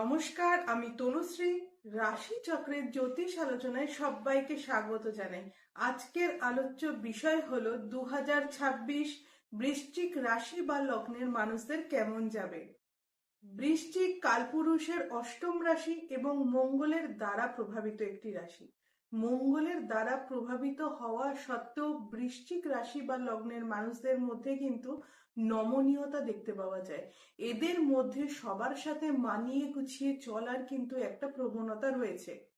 নমস্কার, আমি তনুশ্রী। রাশি চক্রের জ্যোতিষ আলোচনায় সবাইকে স্বাগত জানাই। আজকের আলোচ্য বিষয় হলো দু হাজার ছাব্বিশ বৃশ্চিক রাশি বা লগ্নের মানুষদের কেমন যাবে? বৃশ্চিক কালপুরুষের অষ্টম রাশি এবং মঙ্গলের দ্বারা প্রভাবিত একটি রাশি। মঙ্গলের দ্বারা প্রভাবিত হওয়া সত্ত্বেও বৃশ্চিক রাশি বা লগ্নের মানুষদের মধ্যে কিন্তু নমনীয়তা দেখতে পাওয়া যায়। এদের মধ্যে সবার সাথে মানিয়ে গুছিয়ে চলার কিন্তু একটা প্রবণতা রয়েছে।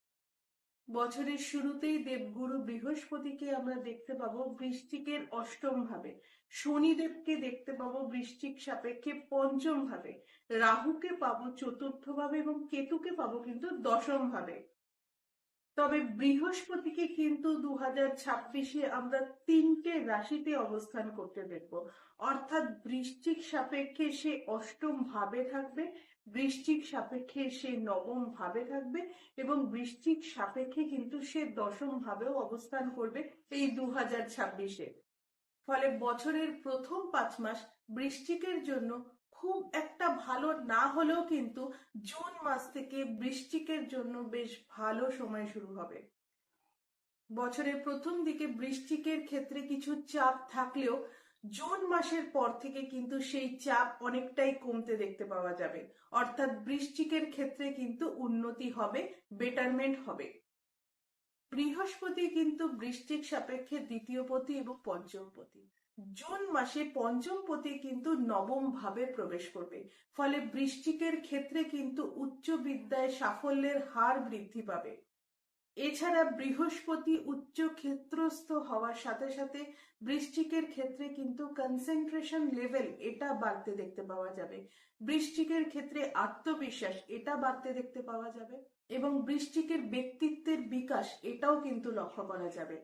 বছরের শুরুতেই দেবগুরু বৃহস্পতিকে আমরা দেখতে পাবো বৃষ্টিকের অষ্টম ভাবে। শনিদেবকে দেখতে পাবো বৃষ্টিক সাপেক্ষে পঞ্চম ভাবে। রাহুকে পাবো চতুর্থ ভাবে এবং কেতুকে পাবো কিন্তু দশম ভাবে। তবে বৃহস্পতিকে কিন্তু দু হাজার আমরা তিনটে রাশিতে অবস্থান করতে দেখব। অর্থাৎ বৃশ্চিক সাপেক্ষে সে অষ্টম ভাবে থাকবে, বৃশ্চিক সাপেক্ষে সে নবম ভাবে থাকবে এবং বৃশ্চিক সাপেক্ষে কিন্তু সে দশম ভাবেও অবস্থান করবে এই দু হাজার ফলে বছরের প্রথম পাঁচ মাস বৃশ্চিকের জন্য খুব একটা ভালো না হলেও কিন্তু জুন মাস থেকে বৃষ্টিকের জন্য বেশ ভালো সময় শুরু হবে। বছরের প্রথম দিকে বৃষ্টিকের ক্ষেত্রে কিছু চাপ থাকলেও জুন মাসের পর থেকে কিন্তু সেই চাপ অনেকটাই কমতে দেখতে পাওয়া যাবে। অর্থাৎ বৃষ্টিকের ক্ষেত্রে কিন্তু উন্নতি হবে, বেটারমেন্ট হবে। বৃহস্পতি কিন্তু বৃষ্টিক সাপেক্ষে দ্বিতীয় পতি এবং পঞ্চম পতি। জুন মাসে পঞ্চম পতি কিন্তু নবম ভাবে প্রবেশ করবে। ফলে বৃষ্টিকের ক্ষেত্রে কিন্তু উচ্চ বিদ্যায় সাফল্যের হার বৃদ্ধি পাবে। এছাড়া বৃহস্পতি উচ্চ ক্ষেত্রস্থ হওয়ার সাথে সাথে বৃষ্টিকের ক্ষেত্রে কিন্তু কনসেন্ট্রেশন লেভেল এটা বাড়তে দেখতে পাওয়া যাবে। বৃষ্টিকের ক্ষেত্রে আত্মবিশ্বাস এটা বাড়তে দেখতে পাওয়া যাবে এবং বৃষ্টিকের ব্যক্তিত্বের বিকাশ এটাও কিন্তু লক্ষ্য করা যাবে।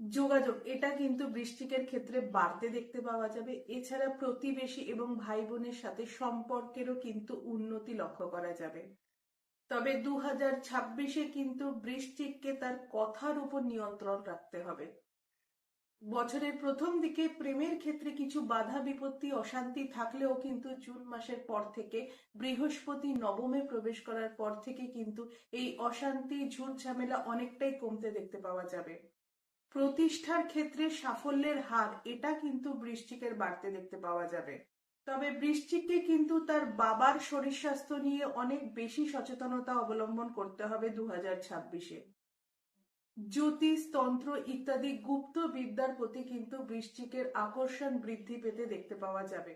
যোগাযোগ, এটা কিন্তু বৃষ্টিকের ক্ষেত্রে বাড়তে দেখতে পাওয়া যাবে। এছাড়া প্রতিবেশী এবং ভাই বোনের সাথে সম্পর্কেরও কিন্তু উন্নতি লক্ষ্য করা যাবে। তবে দু হাজার ছাব্বিশে কিন্তু বৃষ্টিককে তার কথার উপর নিয়ন্ত্রণ রাখতে হবে। বছরের প্রথম দিকে প্রেমের ক্ষেত্রে কিছু বাধা, বিপত্তি, অশান্তি থাকলেও কিন্তু জুন মাসের পর থেকে, বৃহস্পতি নবমে প্রবেশ করার পর থেকে কিন্তু এই অশান্তি, ঝুট ঝামেলা অনেকটাই কমতে দেখতে পাওয়া যাবে। প্রতিষ্ঠার ক্ষেত্রে সাফল্যের হার, এটা কিন্তু বৃষ্টিকের বাড়তে দেখতে পাওয়া যাবে। তবে বৃষ্টিককে কিন্তু তার বাবার শরীর স্বাস্থ্য নিয়ে অনেক বেশি সচেতনতা অবলম্বন করতে হবে দু হাজার ছাব্বিশে। জ্যোতিষ, তন্ত্র ইত্যাদি গুপ্ত বিদ্যার প্রতি কিন্তু বৃষ্টিকের আকর্ষণ বৃদ্ধি পেতে দেখতে পাওয়া যাবে।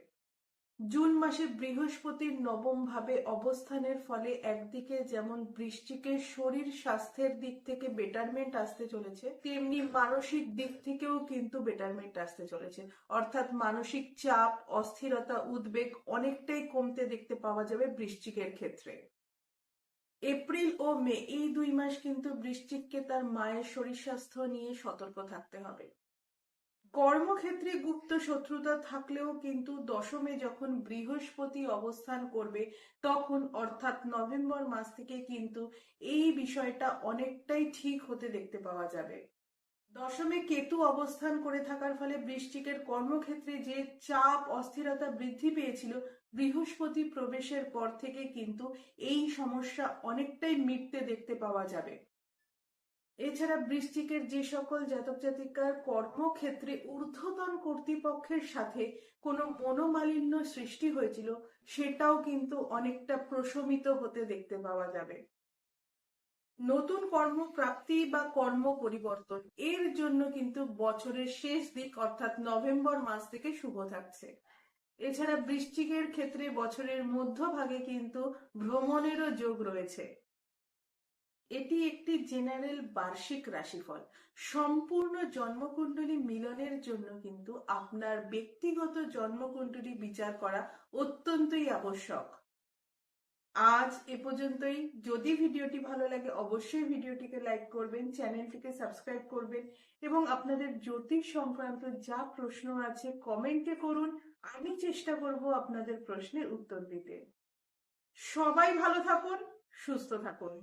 জুন মাসে বৃহস্পতির নবম ভাবে অবস্থানের ফলে একদিকে যেমন বৃষ্টিকের শরীর স্বাস্থ্যের দিক থেকে বেটারমেন্ট আসতে চলেছে, তেমনি মানসিক দিক থেকেও কিন্তু বেটারমেন্ট আসতে চলেছে। অর্থাৎ মানসিক চাপ, অস্থিরতা, উদ্বেগ অনেকটাই কমতে দেখতে পাওয়া যাবে বৃষ্টিকের ক্ষেত্রে। এপ্রিল ও মে, এই দুই মাস কিন্তু বৃষ্টিককে তার মায়ের শরীর স্বাস্থ্য নিয়ে সতর্ক থাকতে হবে। কর্মক্ষেত্রে গুপ্ত শত্রুতা থাকলেও কিন্তু দশমে যখন বৃহস্পতি অবস্থান করবে, তখন অর্থাৎ নভেম্বর মাস থেকে কিন্তু এই বিষয়টা অনেকটাই ঠিক হতে দেখতে পাওয়া যাবে। দশমে কেতু অবস্থান করে থাকার ফলে বৃষ্টিকের কর্মক্ষেত্রে যে চাপ, অস্থিরতা বৃদ্ধি পেয়েছিল, বৃহস্পতি প্রবেশের পর থেকে কিন্তু এই সমস্যা অনেকটাই মিটতে দেখতে পাওয়া যাবে। এছাড়া বৃষ্টিকের যে সকল জাতক জাতিকার কর্মক্ষেত্রে ঊর্ধ্বতন কর্তৃপক্ষের সাথে কোনো মনোমালিন্য সৃষ্টি হয়েছিল, সেটাও কিন্তু অনেকটা প্রশমিত হতে দেখতে পাওয়া যাবে। নতুন কর্মপ্রাপ্তি বা কর্ম পরিবর্তন, এর জন্য কিন্তু বছরের শেষ দিক অর্থাৎ নভেম্বর মাস থেকে শুভ থাকছে। এছাড়া বৃষ্টিকের ক্ষেত্রে বছরের মধ্যভাগে কিন্তু ভ্রমণেরও যোগ রয়েছে। এটি একটি জেনারেল বার্ষিক রাশিফল। সম্পূর্ণ জন্মকুণ্ডলী মিলনের জন্য কিন্তু আপনার ব্যক্তিগত জন্মকুণ্ডলী বিচার করা অত্যন্তই আবশ্যক। আজ এ পর্যন্তই। যদি ভিডিওটি ভালো লাগে, অবশ্যই ভিডিওটিকে লাইক করবেন চ্যানেলটিকে সাবস্ক্রাইব করবেন এবং আপনাদের জ্যোতিষ সংক্রান্ত যা প্রশ্ন আছে কমেন্টে করুন। আমি চেষ্টা করব আপনাদের প্রশ্নের উত্তর দিতে। সবাই ভালো থাকুন, সুস্থ থাকুন।